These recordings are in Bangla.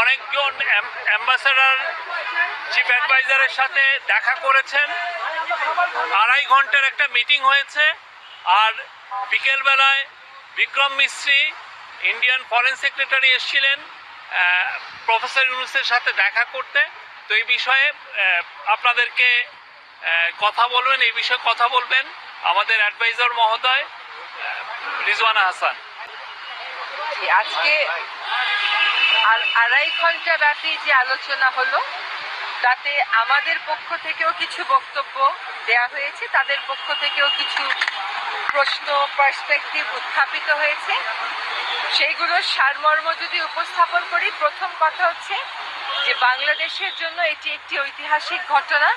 অনেকজন অ্যাম্বাসেডার চিফ অ্যাডভাইজারের সাথে দেখা করেছেন। আড়াই ঘণ্টার একটা মিটিং হয়েছে। আর বিকেলবেলায় Vikram Misri Indian foreign secretary এসেছিলেন প্রফেসর ইউনুসের সাথে দেখা করতে। তো এই বিষয়ে আপনাদেরকে কথা বলবেন, এই বিষয়ে কথা বলবেন। আমাদের অ্যাডভাইজার মহোদয় রিজওয়ানা হাসান। জি, আজকে আর- আড়াই ঘণ্টা ব্যাপী যে আলোচনা হলো তাতে আমাদের পক্ষ থেকেও কিছু বক্তব্য দেয়া হয়েছে তাদের পক্ষ থেকেও কিছু প্রশ্ন পার্সপেক্টিভ উত্থাপিত হয়েছে। সেইগুলোর সারমর্ম যদি উপস্থাপন করি প্রথম কথা হচ্ছে যে বাংলাদেশের জন্য এটি একটি ঐতিহাসিক ঘটনা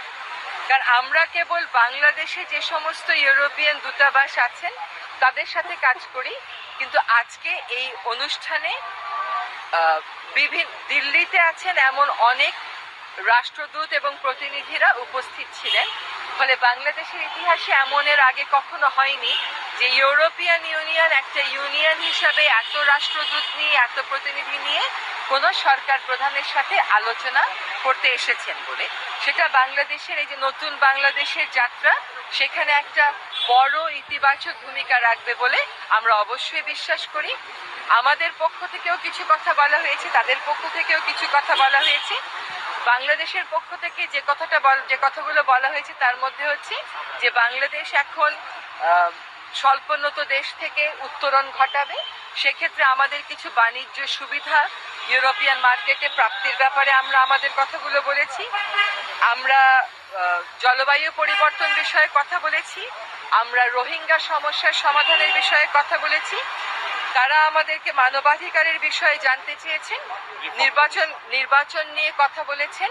কারণ আমরা কেবল বাংলাদেশে যে সমস্ত ইউরোপিয়ান দূতাবাস আছেন তাদের সাথে কাজ করি। কিন্তু আজকে এই অনুষ্ঠানে বিভিন্ন দিল্লিতে আছেন এমন অনেক রাষ্ট্রদূত এবং প্রতিনিধিরা উপস্থিত ছিলেন। ফলে বাংলাদেশের ইতিহাসে এমন এর আগে কখনো হয়নি যে ইউরোপিয়ান ইউনিয়ন একটা ইউনিয়ন হিসাবে এত রাষ্ট্রদূত নিয়ে, এত প্রতিনিধি নিয়ে কোনো সরকার প্রধানের সাথে আলোচনা করতে এসেছেন বলে। সেটা বাংলাদেশের এই যে নতুন বাংলাদেশের যাত্রা, সেখানে একটা বড় ইতিবাচক ভূমিকা রাখবে বলে আমরা অবশ্যই বিশ্বাস করি। আমাদের পক্ষ থেকেও কিছু কথা বলা হয়েছে, তাদের পক্ষ থেকেও কিছু কথা বলা হয়েছে। বাংলাদেশের পক্ষ থেকে যে কথাটা বল, যে কথাগুলো বলা হয়েছে তার মধ্যে হচ্ছে যে বাংলাদেশ এখন স্বল্পোন্নত দেশ থেকে উত্তরণ ঘটাবে। সেক্ষেত্রে আমাদের কিছু বাণিজ্য সুবিধা ইউরোপিয়ান মার্কেটে প্রাপ্তির ব্যাপারে আমরা আমাদের কথাগুলো বলেছি। আমরা জলবায়ু পরিবর্তন বিষয়ে কথা বলেছি। আমরা রোহিঙ্গা সমস্যার সমাধানের বিষয়ে কথা বলেছি। তারা আমাদেরকে মানবাধিকারের বিষয়ে জানতে চেয়েছেন, নির্বাচন নির্বাচন নিয়ে কথা বলেছেন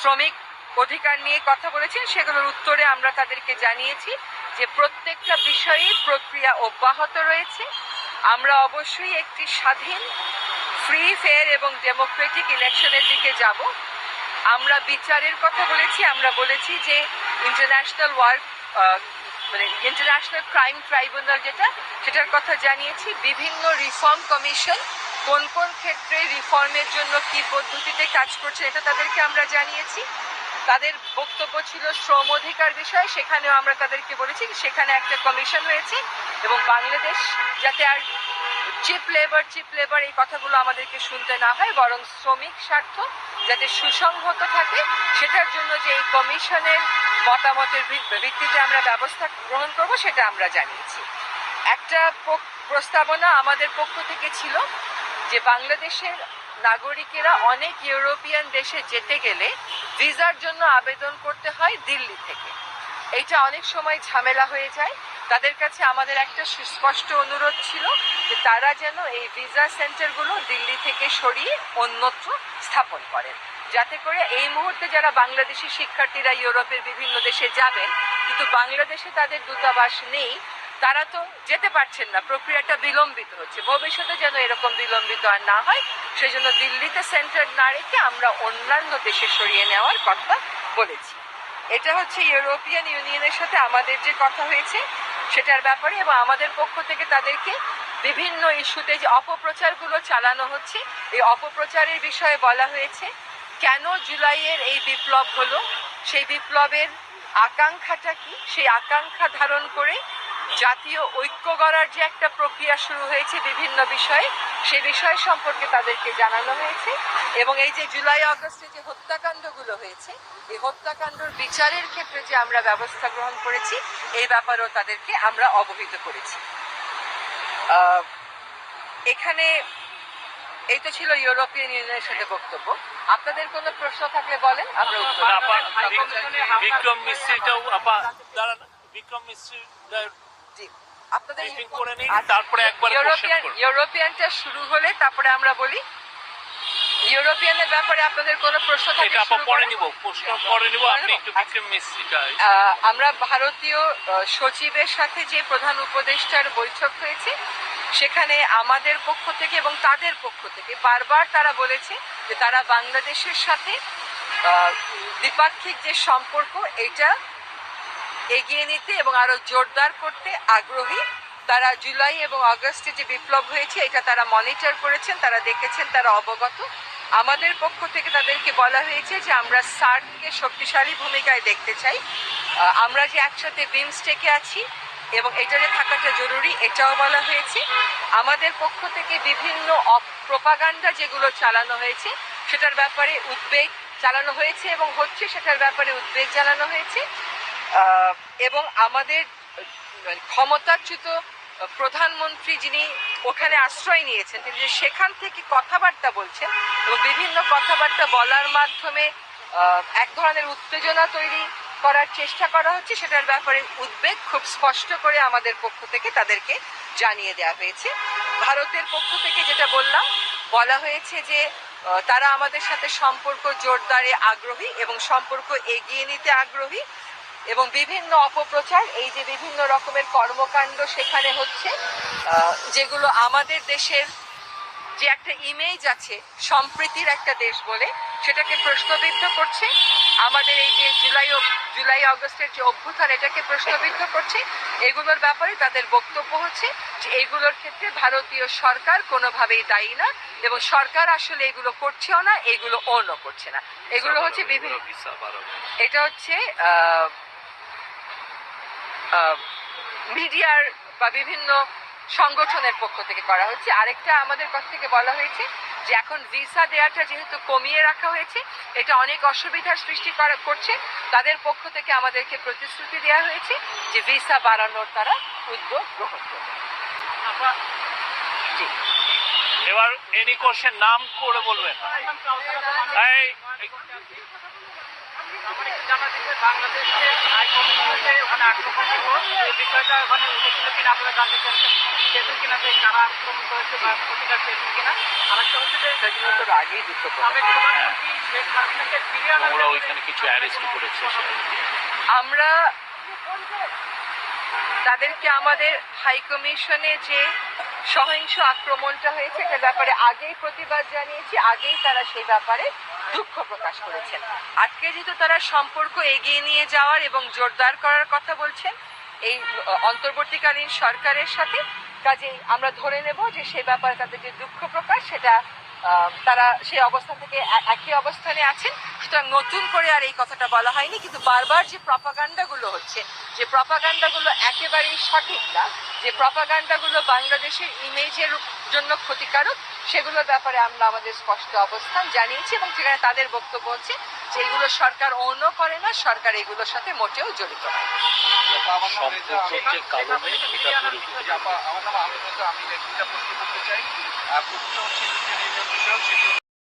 শ্রমিক অধিকার নিয়ে কথা বলেছেন, সেগুলোর উত্তরে আমরা তাদেরকে জানিয়েছি যে প্রত্যেকটা বিষয়ে প্রক্রিয়া অব্যাহত রয়েছে। আমরা অবশ্যই একটি স্বাধীন ফ্রি ফেয়ার এবং ডেমোক্রেটিক ইলেকশনের দিকে যাব। আমরা বিচারের কথা বলেছি, আমরা বলেছি যে ইন্টারন্যাশনাল ওয়ার্ক মানে ইন্টারন্যাশনাল ক্রাইম ট্রাইব্যুনাল যেটা, সেটার কথা জানিয়েছি। বিভিন্ন রিফর্ম কমিশন কোন কোন ক্ষেত্রে রিফর্মের জন্য কি পদ্ধতিতে কাজ করছে এটা তাদেরকে আমরা জানিয়েছি। তাদের বক্তব্য ছিল শ্রম অধিকার বিষয়ে, সেখানেও আমরা তাদেরকে বলেছি সেখানে একটা কমিশন হয়েছে এবং বাংলাদেশ যাতে আর চিপ লেবার চিপ লেবার এই কথাগুলো আমাদেরকে শুনতে না হয়, বরং শ্রমিক স্বার্থ যাতে সুসংহত থাকে, সেটার জন্য যে এই কমিশনের মতামতের ভিত- ভিত্তিতে আমরা ব্যবস্থা গ্রহণ করব, সেটা আমরা জানিয়েছি। একটা প্রস্তাবনা আমাদের পক্ষ থেকে ছিল যে বাংলাদেশের নাগরিকেরা অনেক ইউরোপিয়ান দেশে যেতে গেলে ভিসার জন্য আবেদন করতে হয় দিল্লি থেকে। এটা অনেক সময় ঝামেলা হয়ে যায়। তাদের কাছে আমাদের একটা সুস্পষ্ট অনুরোধ ছিল যে তারা যেন এই ভিসা সেন্টারগুলো দিল্লি থেকে সরিয়ে অন্যত্র স্থাপন করেন। যাতে করে এই মুহূর্তে যারা বাংলাদেশি শিক্ষার্থীরা ইউরোপের বিভিন্ন দেশে যাবেন, কিন্তু বাংলাদেশে তাদের দূতাবাস নেই, তারা তো যেতে পারছেন না। প্রক্রিয়াটা বিলম্বিত হচ্ছে। ভবিষ্যতে যেন এরকম বিলম্বিত আর না হয় সেই জন্য দিল্লিতে সেন্টার না রেখে আমরা অন্যান্য দেশে সরিয়ে নেওয়ার কথা বলেছি। এটা হচ্ছে ইউরোপিয়ান ইউনিয়নের সাথে আমাদের যে কথা হয়েছে সেটার ব্যাপারে এবং আমাদের পক্ষ থেকে তাদেরকে বিভিন্ন ইস্যুতে যে অপপ্রচারগুলো চালানো হচ্ছে, এই অপপ্রচারের বিষয়ে বলা হয়েছে, কেন জুলাইয়ের এই বিপ্লব হলো? সেই বিপ্লবের আকাঙ্ক্ষাটা কি? সেই আকাঙ্ক্ষা ধারণ করে জাতীয় ঐক্য গড়ার যে একটা প্রক্রিয়া শুরু হয়েছে বিভিন্ন বিষয়ে সে বিষয় সম্পর্কে তাদেরকে জানানো হয়েছে। এবং এই যে জুলাই আগস্টে যে হত্যাকাণ্ডগুলো হয়েছে এই হত্যাকাণ্ডর বিচারের ক্ষেত্রে যে আমরা ব্যবস্থা গ্রহণ করেছি এই ব্যাপারেও তাদেরকে আমরা অবহিত করেছি। আহ, এখানে এই তো ছিল ইউরোপিয়ান ইউনিয়নের সাথে বক্তব্য। আপনাদের কোনো প্রশ্ন থাকলে বলেন আমরা বিক্রম মিস্ত্রিটাও বিক্রম মিস্ত্রি আপনাদের তারপরে একবার ইউরোপিয়ান ইউরোপিয়ানটা শুরু হলে তারপরে আমরা বলি। ইউরোপিয়ানের ব্যাপারে আপনাদের কোনো প্রশ্ন থাকলে এটা আপা শুরু পরে নিব প্রশ্ন পরে নিব আপনি একটু। বিক্রম মিস্ত্রিটা আমরা ভারতীয় সচিবের সাথে যে প্রধান উপদেষ্টার বৈঠক হয়েছে সেখানে আমাদের পক্ষ থেকে এবং তাদের পক্ষ থেকে বারবার তারা বলেছে যে তারা বাংলাদেশের সাথে দ্বিপাক্ষিক যে সম্পর্ক এটা এগিয়ে নিতে এবং আরও জোরদার করতে আগ্রহী। তারা জুলাই এবং আগস্টে যে বিপ্লব হয়েছে, এটা তারা মনিটর করেছেন, তারা দেখেছেন, তারা অবগত। আমাদের পক্ষ থেকে তাদেরকে বলা হয়েছে যে আমরা সার্ককে শক্তিশালী ভূমিকায় দেখতে চাই। আমরা যে একসাথে বিমস্টেকে আছি এবং এটা যে থাকাটা জরুরি, এটাও বলা হয়েছে। আমাদের পক্ষ থেকে বিভিন্ন প্রপাগান্ডা যেগুলো চালানো হয়েছে, সেটার ব্যাপারে উদ্বেগ চালানো হয়েছে এবং হচ্ছে সেটার ব্যাপারে উদ্বেগ জানানো হয়েছে। এবং আমাদের ক্ষমতাচ্যুত প্রধানমন্ত্রী যিনি ওখানে আশ্রয় নিয়েছেন, তিনি সেখান থেকে কথাবার্তা বলছেন এবং বিভিন্ন কথাবার্তা বলার মাধ্যমে এক ধরনের উত্তেজনা তৈরি করার চেষ্টা করা হচ্ছে, সেটার ব্যাপারে উদ্বেগ খুব স্পষ্ট করে আমাদের পক্ষ থেকে তাদেরকে জানিয়ে দেওয়া হয়েছে। ভারতের পক্ষ থেকে যেটা বললাম, বলা হয়েছে যে তারা আমাদের সাথে সম্পর্ক জোরদারে আগ্রহী এবং সম্পর্ক এগিয়ে নিতে আগ্রহী। এবং বিভিন্ন অপপ্রচার এই যে বিভিন্ন রকমের কর্মকাণ্ড সেখানে হচ্ছে যেগুলো আমাদের দেশের যে একটা ইমেজ আছে সম্প্রীতির একটা দেশ বলে সেটাকে প্রশ্নবিদ্ধ করছে। আমাদের এই যে জুলাই জুলাই আগস্টের যে অভ্যুত্থান এটাকে প্রশ্নবিদ্ধ করছে। এগুলোর ব্যাপারে তাদের বক্তব্য হচ্ছে যে এগুলোর ক্ষেত্রে ভারতীয় সরকার কোনোভাবেই দায়ী না এবং সরকার আসলে এগুলো করছেও না এগুলো অন্য করছে না। এগুলো হচ্ছে বিভিন্ন এটা হচ্ছে মিডিয়ার বা বিভিন্ন সংগঠনের পক্ষ থেকে করা হচ্ছে। আরেকটা আমাদের কাছ থেকে বলা হয়েছে যে এখন ভিসা দেওয়াটা যেহেতু কমিয়ে রাখা হয়েছে এটা অনেক অসুবিধার সৃষ্টি করা করছে। তাদের পক্ষ থেকে আমাদেরকে প্রতিশ্রুতি দেওয়া হয়েছে যে ভিসা বাড়ানোর তারা উদ্যোগ গ্রহণ করবে। এবার এনি কোশ্চেন নাম করে বলবেন। এই বাংলাদেশে আইকমে ওখানে আক্রমণ এই বিষয়টা ওখানে উঠেছিল কিনা আপনারা জানতে চাচ্ছেন পেয়েছেন কিনা যে কারা আক্রমণ করেছে বা প্রতিকার পেয়েছেন কিনা? আরেকটা হচ্ছে যে সেগুলো আগেই দুঃখ সাবেক প্রধানমন্ত্রী শেখ হাসিনাকে ফিরিয়ে আনার তোমরা ওইখানে কিছু অ্যারেস্ট করেছে আমরা তাদেরকে আমাদের হাই কমিশনে যে সহিংস আক্রমণটা হয়েছে এটার ব্যাপারে আগেই প্রতিবাদ জানিয়েছি আগেই তারা সেই ব্যাপারে দুঃখ প্রকাশ করেছেন। আজকে যেহেতু তারা সম্পর্ক এগিয়ে নিয়ে যাওয়ার এবং জোরদার করার কথা বলছেন, এই অন্তর্বর্তীকালীন সরকারের সাথে, কাজেই আমরা ধরে নেব যে সে ব্যাপারে তাদের যে দুঃখ প্রকাশ, সেটা তারা সেই অবস্থা থেকে একই অবস্থানে আছেন। সুতরাং নতুন করে আর এই কথাটা বলা হয়নি, কিন্তু বারবার যে প্রপাগান্ডাগুলো হচ্ছে যে প্রপাগান্ডাগুলো একেবারেই সঠিক না যে প্রপাগান্ডাগুলো বাংলাদেশের ইমেজের জন্য ক্ষতিকারক সেগুলোর ব্যাপারে আমরা আমাদের স্পষ্ট অবস্থান জানিয়েছি এবং সেখানে তাদের বক্তব্য হচ্ছে যে এগুলো সরকার অন্য করে না সরকার এগুলোর সাথে মোটেও জড়িত নয় আমার নাম আমি দুইটা প্রশ্ন করতে চাই। আহ, হচ্ছে যে